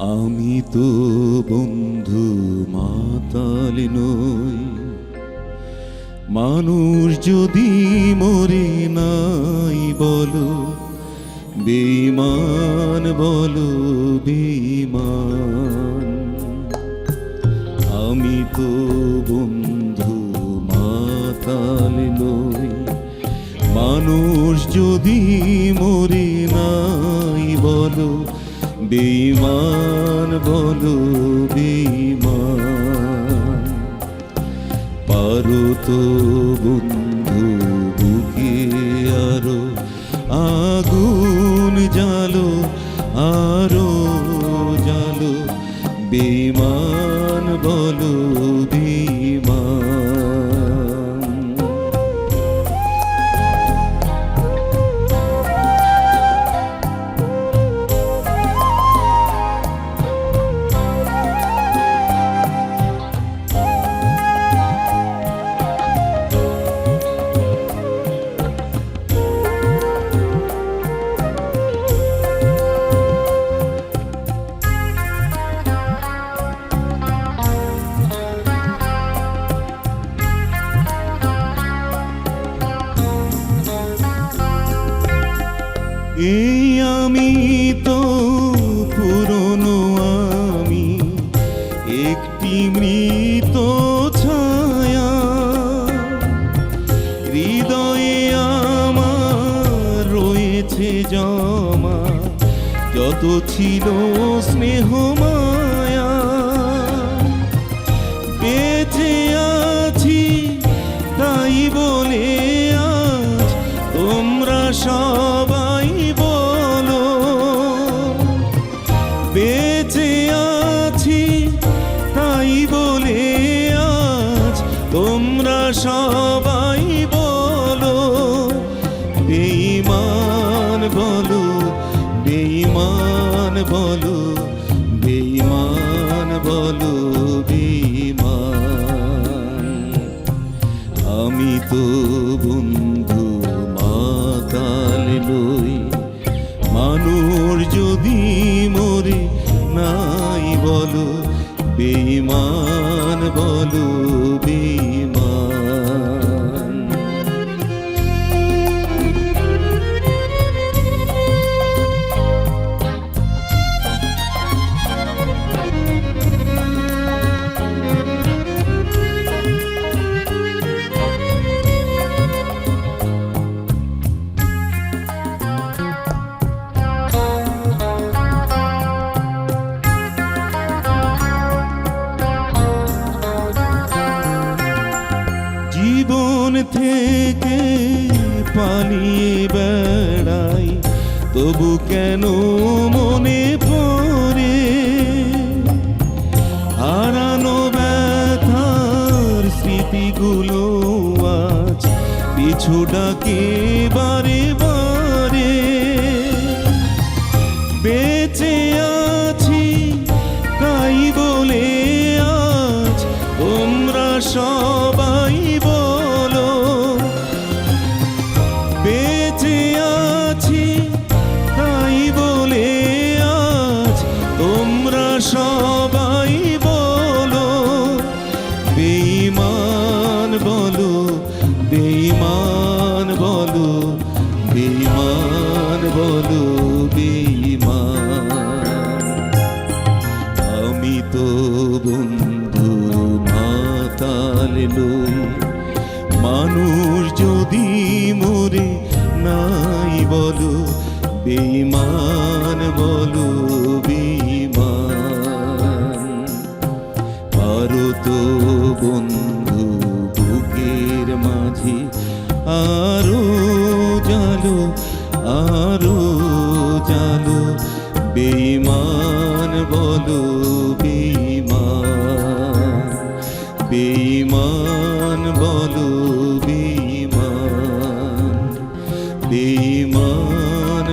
আমি তো বন্ধু মাতাল নই। মানুষ যদি মরে নাই বলো বেমান বলো বেমান আমি তো বন্ধু মাতাল নই। মানুষ যদি মরে নাই বলো বেমান বন্ধু বিমান। পারো তো বন্ধু বুকে আরও আগুন জালো আরও জালো বেমান এই আমি তো পুরনো আমি। একটি মৃত ছায়া। হৃদয়ে আমার রয়েছে জমা। যত ছিল স্নেহ মায়া। বেঁচে আছি তাই বলে আজ তোমরা সবাই তোমরা সবাই বলো, বেঈমান বলো বেঈমান বলো বেঈমান বলো, বেঈমান। আমি তো বন্ধু মাতাল লই মানুষ যদি মরে নাই বলো, বেঈমান বলো। থেকে পানি বেড়াই, তবু কেন মনে পড়ে? হারানো ব্যথার স্মৃতিগুলো আজ পিছু ডাকে বারে বারে। সবাই বলো, বেঈমান বলো বেঈমান বলো বেঈমান বলো, বেঈমান। আমি তো বন্ধু মাতাল লই মানুষ যদি মরে নাই বলো, বেঈমান বলো, বেঈমান তো বন্ধু, বুকের মাঝে আরও জালো আরও জালো। বেঈমান বলো, বেঈমান বেঈমান বলো, বেঈমান বেঈমান